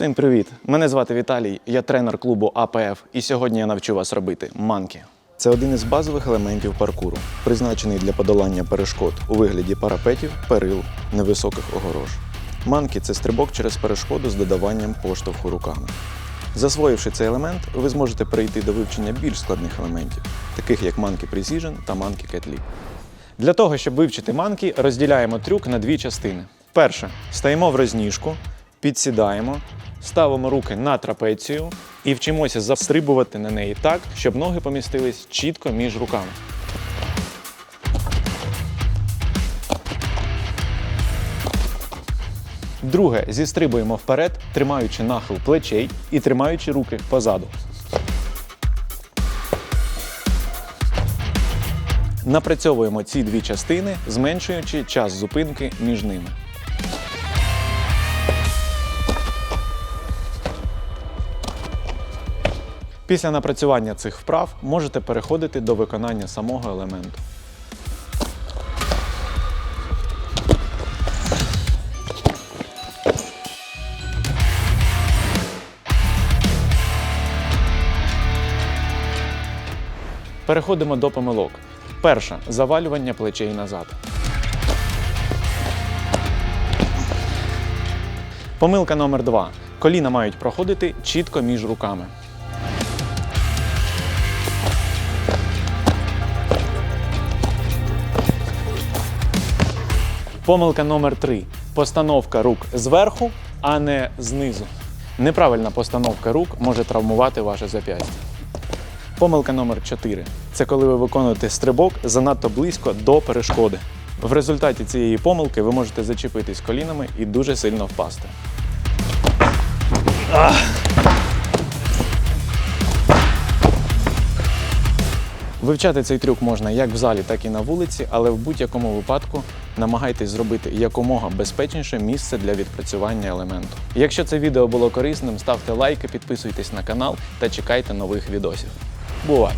Всім привіт! Мене звати Віталій, я тренер клубу АПФ, і сьогодні я навчу вас робити манки. Це один із базових елементів паркуру, призначений для подолання перешкод у вигляді парапетів, перил, невисоких огорож. Манки це стрибок через перешкоду з додаванням поштовху руками. Засвоївши цей елемент, ви зможете перейти до вивчення більш складних елементів, таких як манки Precision та манки Cat Для того, щоб вивчити манки, розділяємо трюк на дві частини. Перше, стаємо в розніжку, підсідаємо, ставимо руки на трапецію і вчимося застрибувати на неї так, щоб ноги помістились чітко між руками. Друге, зістрибуємо вперед, тримаючи нахил плечей і тримаючи руки позаду. Напрацьовуємо ці дві частини, зменшуючи час зупинки між ними. Після напрацювання цих вправ можете переходити до виконання самого елементу. Переходимо до помилок. Перша завалювання плечей назад. Помилка номер два. Коліна мають проходити чітко між руками. Помилка номер три. Постановка рук зверху, а не знизу. Неправильна постановка рук може травмувати ваше зап'ястя. Помилка номер 4 це коли ви виконуєте стрибок занадто близько до перешкоди. В результаті цієї помилки ви можете зачепитись колінами і дуже сильно впасти. Вивчати цей трюк можна як в залі, так і на вулиці, але в будь-якому випадку намагайтесь зробити якомога безпечніше місце для відпрацювання елементу. Якщо це відео було корисним, ставте лайки, підписуйтесь на канал та чекайте нових відосів. Бувай!